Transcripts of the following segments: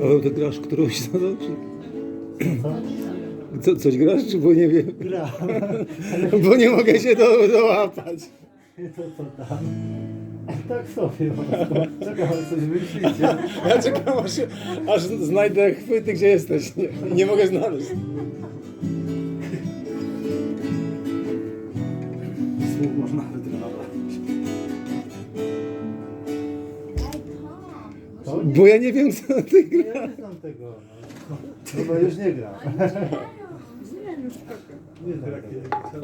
Paweł, ty grasz którąś no, czy... Co? Co, coś grasz, czy bo nie wiem? Gra. Bo nie mogę się do, dołapać. To co tam? Tak sobie. Czekam, aż coś myślicie. Ja czekam aż, aż znajdę chwyty, gdzie jesteś. Nie, nie mogę znaleźć. Słów można wytrenować. Bo ja nie wiem, co ty Nie, grasz. ja nie znam tego. No. Chyba już nie gra. Nie znam tego.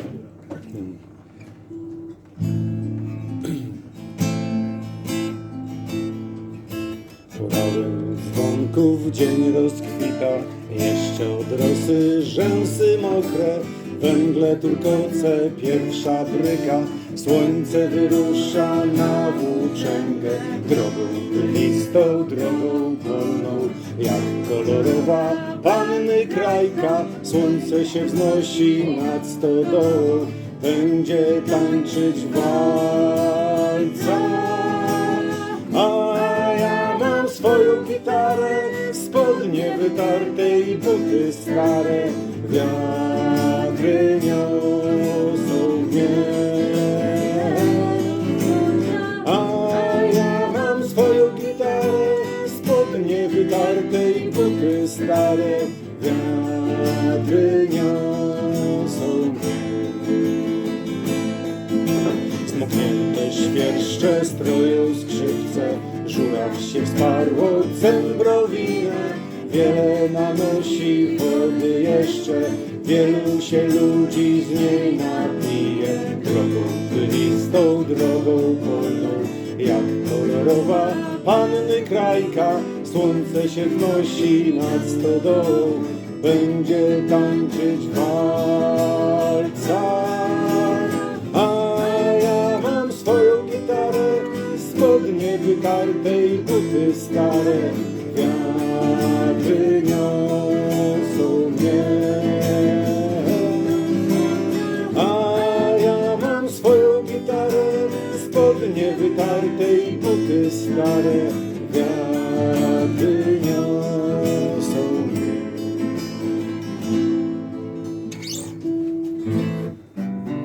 Dzwonków dzień rozkwita, jeszcze od rosy rzęsy mokre, węgle turkoce, pierwsza bryka, słońce wyrusza na włóczęgę, drogą listą, drogą polną, jak kolorowa panny krajka, słońce się wznosi nad stodołą, będzie tańczyć walca. A ja mam swoją gitarę, spodnie wytarte i buty stare. Wiatry niosą stare. Wiatry niosą mnie. Zmoknięte świerszcze stroją skrzypce, żuraw się wsparło cembrowinę. Wiele nanosi wody jeszcze, wielu się ludzi z niej napije. Drogą bylistą, drogą polną, jak kolorowa panny krajka. Słońce się wnosi nad stodołą, będzie tańczyć walca. A ja mam swoją gitarę, spodnie wytarte i buty stare. людей поки старе гадиня.